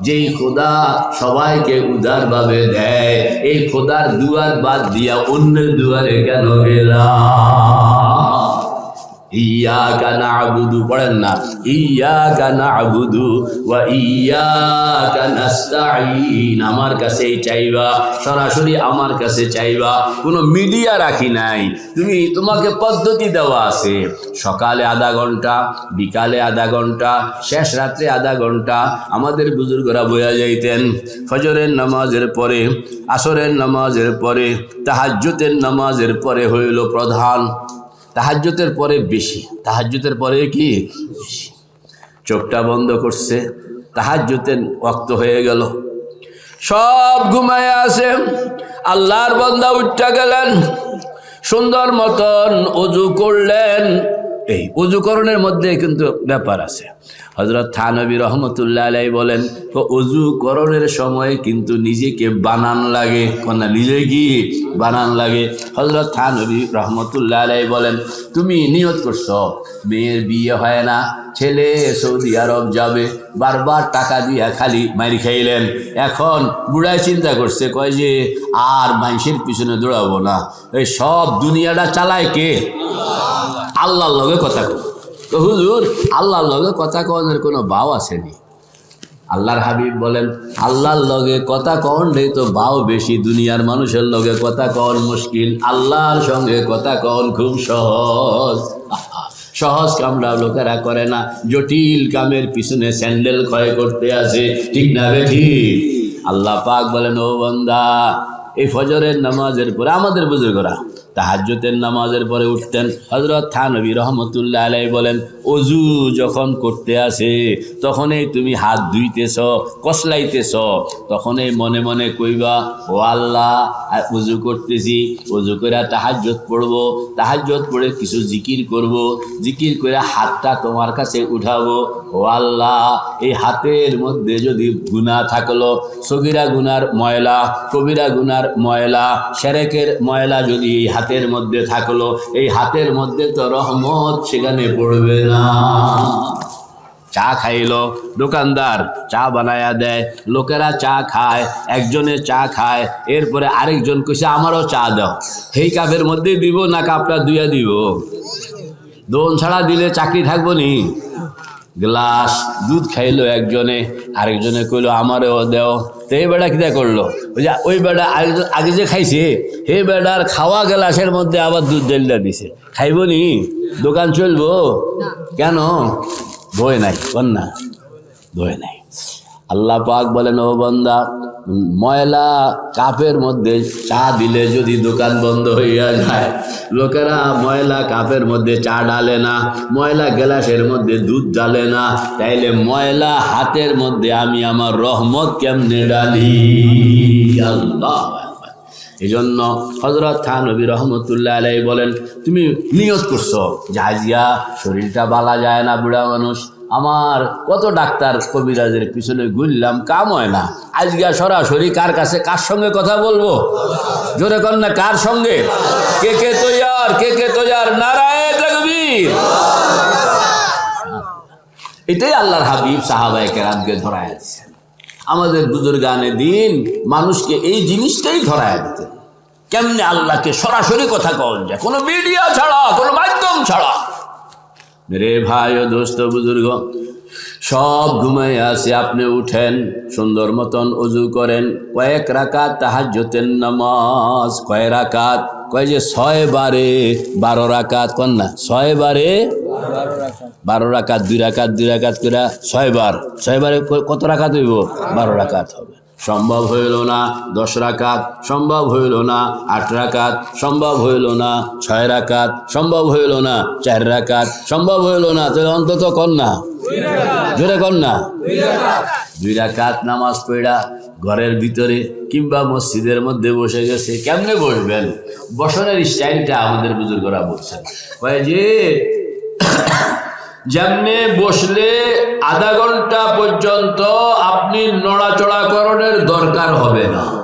যেই খোদা সবাইকে উদারভাবে দেয় এই খোদার দুয়ার বাদ দিয়া অন্যের দুয়ারে কেন গেলাম? ইয়াকা নাবুদু, পড়েন না। ইয়াকা নাবুদু ওয়া ইয়াকা নাস্তাঈন, আমার কাছেই চাইবা, সরাসরি আমার কাছে চাইবা। কোনো মিডিয়া রাখি নাই। তুমি, তোমাকে পদ্ধতি দেওয়া আছে। সকালে আধা ঘণ্টা, বিকালে আধা ঘণ্টা, শেষ রাত্রে আধা ঘণ্টা। আমাদের বুজুর্গরা বইয়া যাইতেন, ফজরের নামাজের পরে, আসরের নামাজের পরে তাহাজ্জুতের নামাজের পরে হইল প্রধান। তাহাজ্যতের পরে বেশি। তাহাজ্যতের পরে কি? চোখটা বন্ধ করছে। তাহাজ্যতের অক্ত হয়ে গেল। সব ঘুমায় আছে। আল্লাহর বন্দা উঠা গেলেন। সুন্দর মতন অজু করলেন। এই অজুকরণের মধ্যে কিন্তু ব্যাপার আছে। হজরত থানবী রহমতুল্লাহ আলাই বলেন, তো অজুকরণের সময় কিন্তু নিজেকে বানান লাগে, কন্যা নিজে কি বানান লাগে। হজরত থানবী রহমতুল্লাহ আলাই বলেন, তুমি নিয়ত করছ, মেয়ের বিয়ে হয় না, ছেলে সৌদি আরব যাবে, বারবার টাকা দিয়া খালি মারি খাইলেন। এখন বুড়ায় চিন্তা করছে, কয় যে আর মানুষের পিছনে দৌড়াবো না। এই সব দুনিয়াটা চালায় কে? আল্লাহর লগে কথা কো তো হুজুর, আল্লাহর লগে কথা কনের কোনো বাও আসেনি। আল্লাহর হাবিব বলেন, আল্লাহর লগে কথা কন নেই তো বাও বেশি। দুনিয়ার মানুষের লগে কথা কন মুশকিল, আল্লাহর সঙ্গে কথা কন খুব সহজ। সহজ কামরা লোকেরা করে না। জটিল কামের পিছনে স্যান্ডেল ক্ষয় করতে আসে। ঠিক না বে ঠিক? আল্লাহ পাক বলেন, ও বন্দা এই ফজরের নামাজের পরে আমাদের বুজুর্গরা তাহাজ্জতের নামাজের পরে উঠতেন। হজরত থানবী রহমতুল্লাহ আলাই বলেন অজু যখন করতে আসে, তখনই তুমি হাত ধুইতেছ, কসলাইতেছ, তখনই মনে মনে কইবা, ও আল্লাহ উজু করতেছি উজু করে তাহাজ্জত পড়ব তাহাজ্জত পড়ে কিছু জিকির করব, জিকির করে হাতটা তোমার কাছে উঠাবো, ও আল্লাহ, এই হাতের মধ্যে যদি গুণা থাকল, সগিরা গুনার ময়লা, কবিরা গুনার ময়লা, সেরেকের ময়লা যদি এই হাতের মধ্যে থাকল, এই হাতের মধ্যে তো রহমত সেখানে পড়বে না। চা খাইলো, দোকানদার চা বানায়া দেয়, লোকেরা চা খায়, একজনে চা খায়, এরপরে আরেকজন কইছে, আমারও চা দাও। সেই কাপের মধ্যে দিব না, কাপটা দুইয়া দিব। দোন ছাড়া দিলে চাকরি থাকব নি? গ্লাস দুধ খাইলো একজনে আরেকজনে কইলো আমারও দেও। তো এই বেড়া কিতা করল? ওই যে ওই বেড়া আগে আগে যে খাইছে হে বেড়ার খাওয়া গ্লাসের মধ্যে আবার দুধ ডেলটা দিছে। খাইবো নি? দোকান চলবো? কেন? বই নাই কন্যা বই নাই। আল্লাহ পাক বলেন ও বন্দা ময়লা কাপের মধ্যে চা দিলে যদি দোকান বন্ধ হইয়া যায় লোকেরা ময়লা কাপের মধ্যে চা ডালে না, ময়লা গ্লাসের মধ্যে দুধ ডালে না। তাইলে ময়লা হাতের মধ্যে আমি আমার রহমত কেমনে ডালি আল্লাহ এই জন্য হজরত খান নবী রহমতুল্লাহ আলাই বলেন, তুমি নিয়ত করছ যে আজিয়া শরীরটা বালা যায় না, বুড়া মানুষ। আমার কত ডাক্তার কবিরাজের পিছনে ঘুরলাম কাম হয় না আজকে সরাসরি কার কাছে, কার সঙ্গে কথা বলব? জোরে কর না কার সঙ্গে? কে কে তৈয়ার কে কে নারায়ণ তকবীর? এটাই আল্লাহর হাবিব সাহাবায়ে কেরামকে ধরায় দিচ্ছেন আমাদের বুজুর্গানে দিন মানুষকে এই জিনিসটাই ধরায় দিতেন। কেমনে আল্লাহকে সরাসরি কথা কন যায়? কোনো মিডিয়া ছাড়া, কোনো মাধ্যম ছাড়া। রে ভাই ও দোস্ত বুজুর্গ, সব ঘুমাই আসে, আপনি উঠেন, সুন্দর মতন অজু করেন, কয়েক রাকাত তাহাজ্জতের নামাজ, কয় রাকাত কয় যে ছয় বারে বারো রাকাত, কন না? ছয় বারে বারো রাকাত, দুই রাকাত দুই রাকাত করে ছয় বার। ছয় বারে কত রাকাত হইব? বারো রাকাত হবে। সম্ভব হইল না দশ রাকাত, সম্ভব হইল না আট রাকাত, সম্ভব হইল না ছয় রাকাত, সম্ভব হইল না চার রাকাত, সম্ভব হইল না, তাহলে অন্তত না? জোরে না দুই রাকাত নামাজ পড়া ঘরের ভিতরে কিংবা মসজিদের মধ্যে বসে গেছে, কেমনে বসবেন? বসনের স্টাইলটা আমাদের বুজুর্গরা বলছেন। যে, যেমনে বসলে আধা ঘণ্টা পর্যন্ত আপনি নড়াচড়া করণের দরকার হবে না।